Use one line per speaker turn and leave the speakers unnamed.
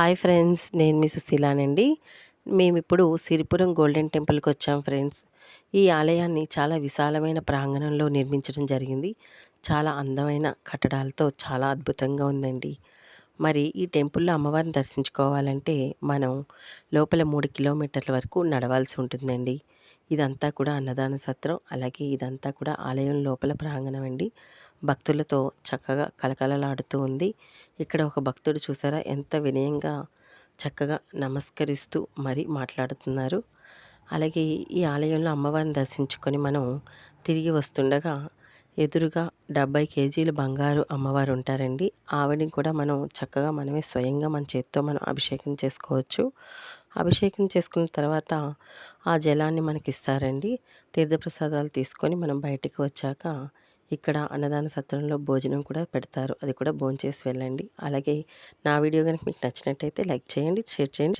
Hi friends నేను మీ సుశీలానండి. మేము ఇప్పుడు సిరిపురం గోల్డెన్ టెంపుల్కి వచ్చాం ఫ్రెండ్స్. ఈ ఆలయాన్ని చాలా విశాలమైన ప్రాంగణంలో నిర్మించడం జరిగింది. చాలా అందమైన కట్టడాలతో చాలా అద్భుతంగా ఉందండి. మరి ఈ టెంపుల్లో అమ్మవారిని దర్శించుకోవాలంటే మనం లోపల మూడు కిలోమీటర్ల వరకు నడవాల్సి ఉంటుందండి. ఇదంతా కూడా అన్నదాన సత్రం. అలాగే ఇదంతా కూడా ఆలయం లోపల ప్రాంగణం అండి. భక్తులతో చక్కగా కలకలలాడుతూ ఉంది. ఇక్కడ ఒక భక్తుడు చూసారా? ఎంత వినయంగా చక్కగా నమస్కరిస్తూ మరి మాట్లాడుతున్నారు. అలాగే ఈ ఆలయంలో అమ్మవారిని దర్శించుకొని మనం తిరిగి వస్తుండగా ఎదురుగా డెబ్బై కేజీలు బంగారు అమ్మవారు ఉంటారండి. ఆవిడని కూడా మనం చక్కగా మనమే స్వయంగా మన చేతితో మనం అభిషేకం చేసుకోవచ్చు. అభిషేకం చేసుకున్న తర్వాత ఆ జలాన్ని మనకి ఇస్తారండి తీర్థప్రసాదాలు తీసుకొని మనం బయటికి వచ్చాక ఇక్కడ అన్నదాన సత్రంలో భోజనం కూడా పెడతారు. అది కూడా భోంచేసి వెళ్ళండి. అలాగే నా వీడియో కనుక మీకు నచ్చినట్టయితే లైక్ చేయండి షేర్ చేయండి.